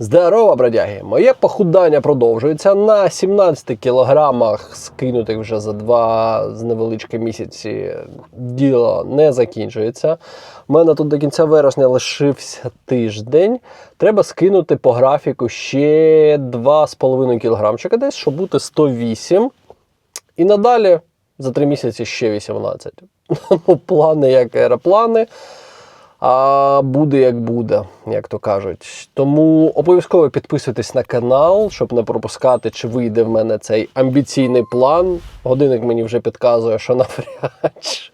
Здорово, бродяги! Моє похудання продовжується на 17 кілограмах, скинутих вже за два з невеличкі місяці. Діло не закінчується. У мене тут до кінця вересня лишився тиждень. Треба скинути по графіку ще 2,5 кілограмчика десь, щоб бути 108. І надалі за 3 місяці ще 18. Ну, плани як аероплани. А буде як буде, як то кажуть. Тому обов'язково підписуйтесь на канал, щоб не пропускати, чи вийде в мене цей амбіційний план. Годинник мені вже підказує, що навряд.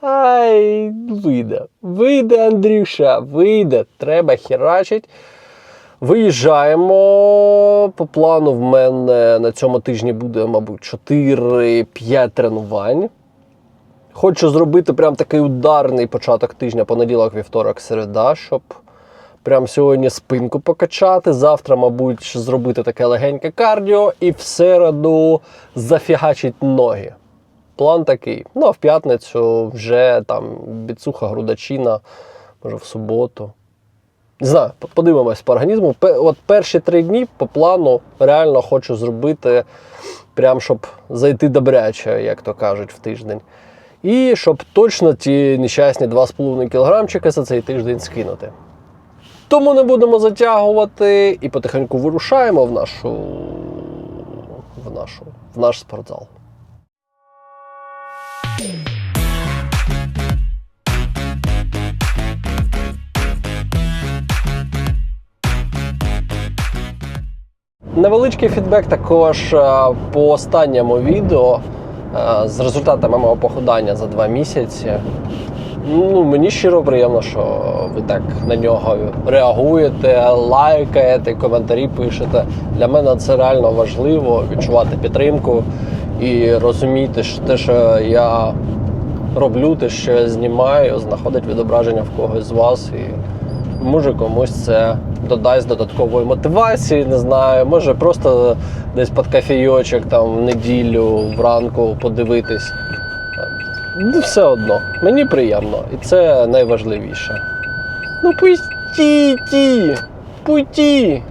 Ай, вийде. Вийде, Андрюша, вийде. Треба херачить. Виїжджаємо. По плану в мене на цьому тижні буде, мабуть, 4-5 тренувань. Хочу зробити прям такий ударний початок тижня, понеділок, вівторок, середа, щоб прям сьогодні спинку покачати. Завтра, мабуть, зробити таке легеньке кардіо і в середу зафігачить ноги. План такий. Ну, а в п'ятницю вже там біцуха, грудачина, може в суботу. Не знаю, подивимось по організму. От перші три дні по плану реально хочу зробити, прям щоб зайти добряче, як то кажуть, в тиждень. І щоб точно ті нещасні 2,5 кілограмчика за цей тиждень скинути. Тому не будемо затягувати і потихеньку вирушаємо в нашу. в нашу. в наш спортзал. Невеличкий фідбек також по останньому відео з результатами мого похудання за два місяці. Ну, мені щиро приємно, що ви так на нього реагуєте, лайкаєте, коментарі пишете. Для мене це реально важливо відчувати підтримку і розуміти, що те, що я роблю, те, що я знімаю, знаходить відображення в когось з вас. І може комусь це додасть додаткової мотивації, не знаю. Може просто десь під кофійочок там в неділю вранку подивитись. Ну, все одно, мені приємно, і це найважливіше. Ну, пустіть! Путі!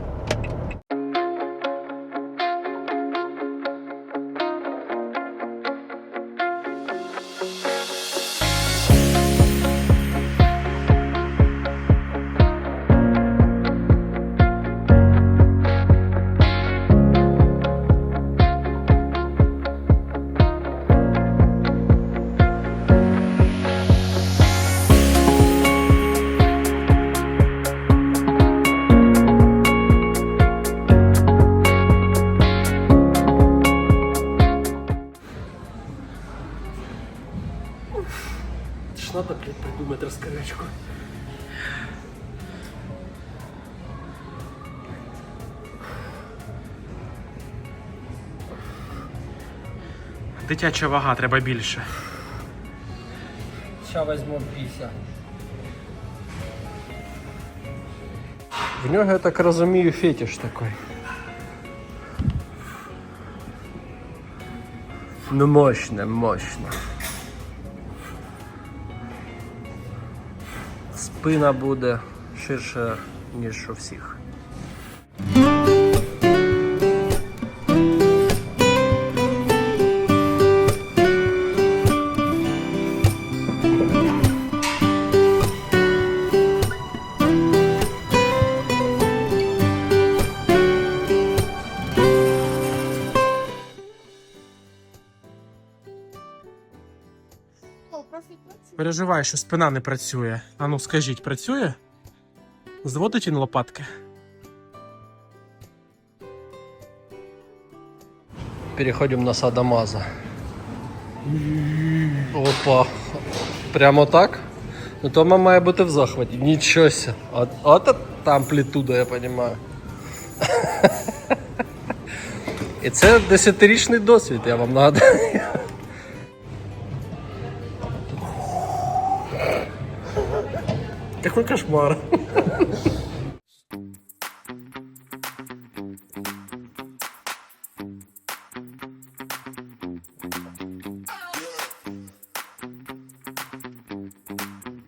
Надо, блядь, придумать раскорячку. Дитяча вага, треба більше. Сейчас возьму 50. В нього, я так розумію, фетиш такий. Ну, мощно, мощно. Спина буде ширша, ніж у всіх. Переживаю, що спина не працює. А ну скажіть, працює? Зводить він лопатки? Переходимо на Садамаза. Опа. Прямо так? Ну то мама має бути в захваті. Нічого. От, от та амплітуда, я розумію. І це десятирічний досвід, я вам нагадаю. Який кошмар.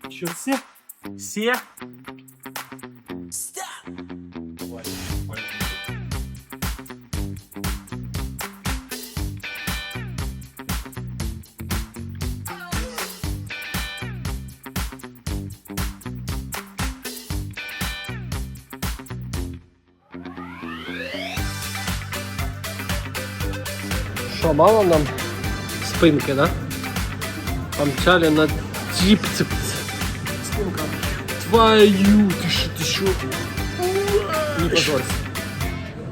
Що все? Все? Що, мало нам спинки, да? Помчали на ціп-ціп. Спинка. Твою, ти що, ти що? Не позорься.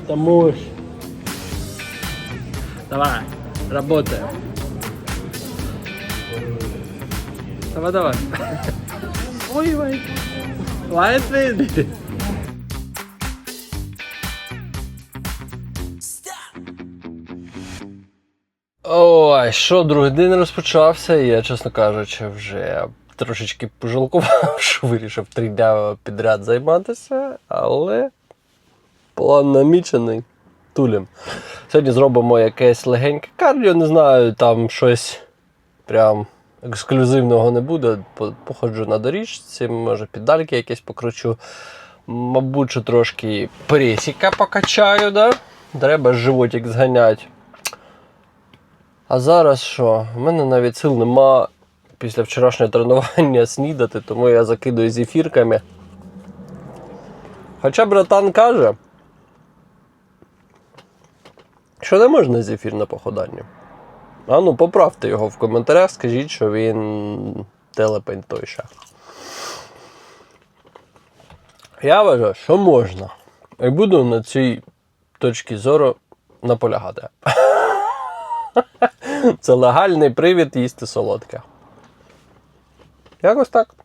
Та можеш. Давай, работаем. Давай, давай. Ой, ой. Лайт Ой, що, другий день розпочався, і я, чесно кажучи, вже трошечки пожалкував, що вирішив три дня підряд займатися, але план намічений. Тулім. Сьогодні зробимо якесь легеньке кардіо, не знаю, там щось прям ексклюзивного не буде. Походжу на доріжці, може піддальки якісь покручу. Мабуть, що трошки пресіка покачаю, да? Треба животик зганяти. А зараз що? У мене навіть сил нема після вчорашнього тренування снідати, тому я закидую зефірками. Хоча братан каже, що не можна зефір на походанні. А ну, поправте його в коментарях, скажіть, що він телепень той ще. Я вважаю, що можна. І буду на цій точці зору наполягати. Це легальний привід їсти солодке. Якось так.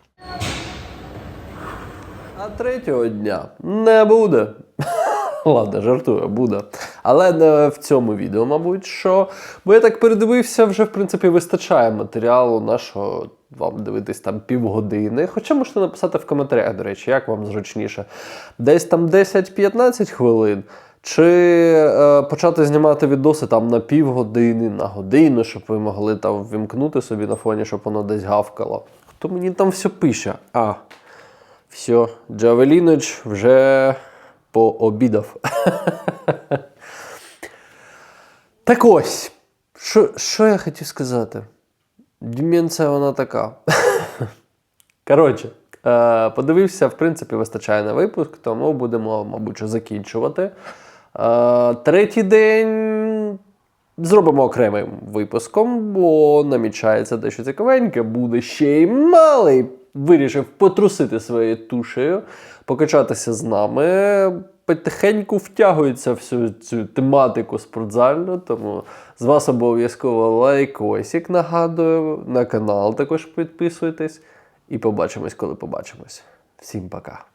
А третього дня не буде. Ладно, жартую, буде. Але не в цьому відео, мабуть, що. Бо я так передивився, вже в принципі вистачає матеріалу нашого вам дивитись там півгодини. Хоча можете написати в коментарях, до речі, як вам зручніше. Десь там 10-15 хвилин. Чи е, почати знімати відоси там на півгодини, на годину, щоб ви могли там ввімкнути собі на фоні, щоб воно десь гавкало. Хто мені там все пише? А, все, Джавеліноч вже пообідав. так ось. Що, я хотів сказати? Деменція вона така. Коротше, е, подивився, в принципі, вистачає на випуск, тому будемо, мабуть, закінчувати. Е, третій день зробимо окремим випуском, бо намічається дещо цікавеньке. Буде ще й малий. Вирішив потрусити своєю тушею, покачатися з нами. Потихеньку втягується всю цю тематику спортзальну, тому з вас обов'язково лайкосик, нагадую, на канал також підписуйтесь. І побачимось, коли побачимось. Всім пока.